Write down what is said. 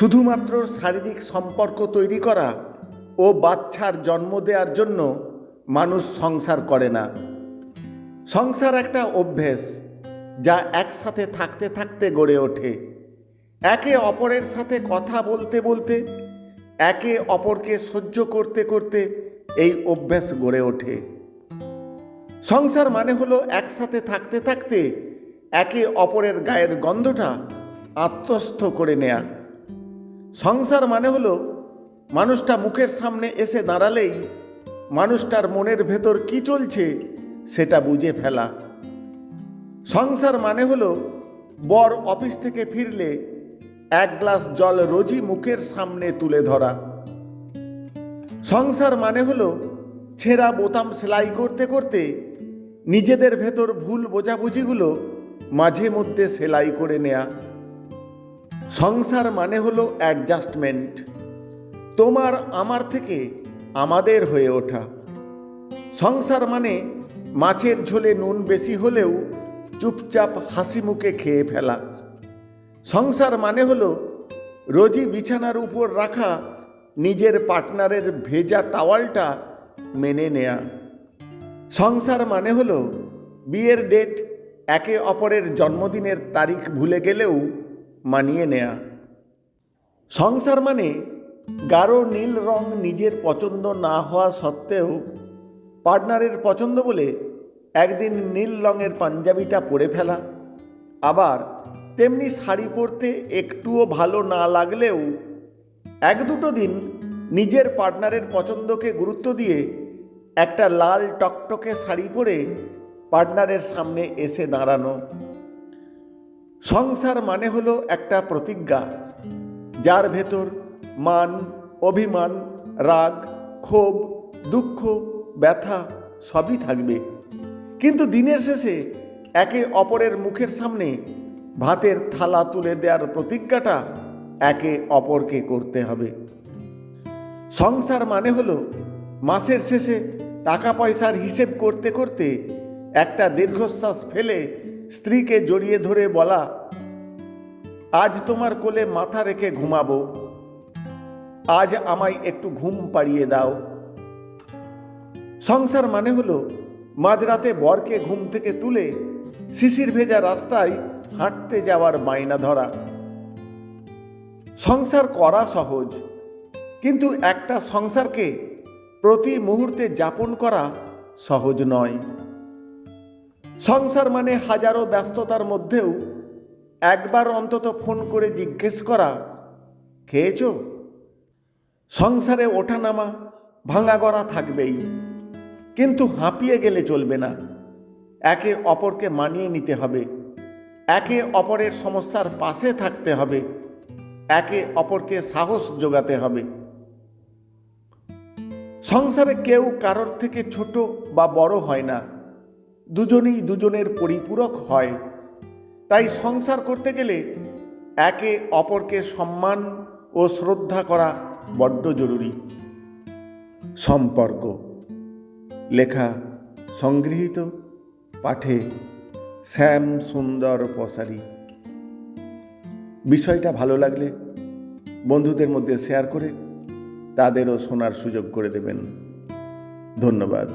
শুধুমাত্র শারীরিক সম্পর্ক তৈরি করা ও বাচ্চার জন্ম দেওয়ার জন্য মানুষ সংসার করে না। সংসার একটা অভ্যেস যা একসাথে থাকতে থাকতে গড়ে ওঠে। একে অপরের সাথে কথা বলতে বলতে, একে অপরকে সহ্য করতে করতে এই অভ্যাস গড়ে ওঠে। সংসার মানে হলো একসাথে থাকতে থাকতে একে অপরের গায়ের গন্ধটা আত্মস্থ করে নেয়া। সংসার মানে হলো মানুষটা মুখের সামনে এসে দাঁড়ালেই মানুষটার মনের ভেতর কি চলছে সেটা বুঝে ফেলা। সংসার মানে হলো বর অফিস থেকে ফিরলে এক গ্লাস জল রোজই মুখের সামনে তুলে ধরা। সংসার মানে হলো ছেঁড়া বোতাম সেলাই করতে করতে নিজেদের ভেতর ভুল বোঝাবুঝিগুলো মাঝে মধ্যে সেলাই করে নেয়া। সংসার মানে হলো অ্যাডজাস্টমেন্ট তোমার আমার থেকে আমাদের হয়ে ওঠা। সংসার মানে মাছের ঝোলে নুন বেশি হলেও চুপচাপ হাসি মুখে খেয়ে ফেলা। সংসার মানে হলো রোজি বিছানার উপর রাখা নিজের পার্টনারের ভেজা টাওয়ালটা মেনে নেয়া। সংসার মানে হলো বিয়ের ডেট একে অপরের জন্মদিনের তারিখ ভুলে গেলেও মানিয়ে নেয়া। সংসার মানে গাঢ় নীল রং নিজের পছন্দ না হওয়া সত্ত্বেও পার্টনারের পছন্দ বলে একদিন নীল রঙের পাঞ্জাবিটা পরে ফেলা। আবার তেমনি শাড়ি পরতে একটুও ভালো না লাগলেও এক দুটো দিন নিজের পার্টনারের পছন্দকে গুরুত্ব দিয়ে একটা লাল টকটকে শাড়ি পরে পার্টনারের সামনে এসে দাঁড়ানো। সংসার মানে হলো একটা প্রতিজ্ঞা, যার ভেতর মান, অভিমান, রাগ, ক্ষোভ, দুঃখ, ব্যথা সবই থাকবে। কিন্তু দিনের শেষে একে অপরের মুখের সামনে ভাতের থালা তুলে দেওয়ার প্রতিজ্ঞাটা একে অপরকে করতে হবে। সংসার মানে হলো মাসের শেষে টাকা পয়সার হিসেব করতে করতে একটা দীর্ঘশ্বাস ফেলে স্ত্রীকে জড়িয়ে ধরে বলা, আজ তোমার কোলে মাথা রেখে ঘুমাবো। আজ আমায় একটু ঘুম পাড়িয়ে দাও। সংসার মানে হলো, মাঝরাতে বরকে ঘুম থেকে তুলে শিশির ভেজা রাস্তায় হাঁটতে যাওয়ার বায়না ধরা। সংসার করা সহজ, কিন্তু একটা সংসারকে প্রতি মুহূর্তে যাপন করা সহজ নয়। সংসার মানে হাজারো ব্যস্ততার মধ্যেও একবার অন্তত ফোন করে জিজ্ঞেস করা, খেয়েছ? সংসারে ওঠানামা ভাঙা গড়া থাকবেই, কিন্তু হাঁপিয়ে গেলে চলবে না। একে অপরকে মানিয়ে নিতে হবে, একে অপরের সমস্যার পাশে থাকতে হবে, একে অপরকে সাহস যোগাতে হবে। সংসারে কেউ কারোর থেকে ছোট বা বড় হয় না। দুজনেই দুজনের পরিপূরক হয়। তাই সংসার করতে গেলে একে অপরকে সম্মান ও শ্রদ্ধা করা বড্ড জরুরি। সম্পর্ক। লেখা সংগৃহীত পাঠে শ্যাম সুন্দর পসারি বিষয়টা ভালো লাগলে বন্ধুদের মধ্যে শেয়ার করে তাদেরও শোনার সুযোগ করে দেবেন। ধন্যবাদ।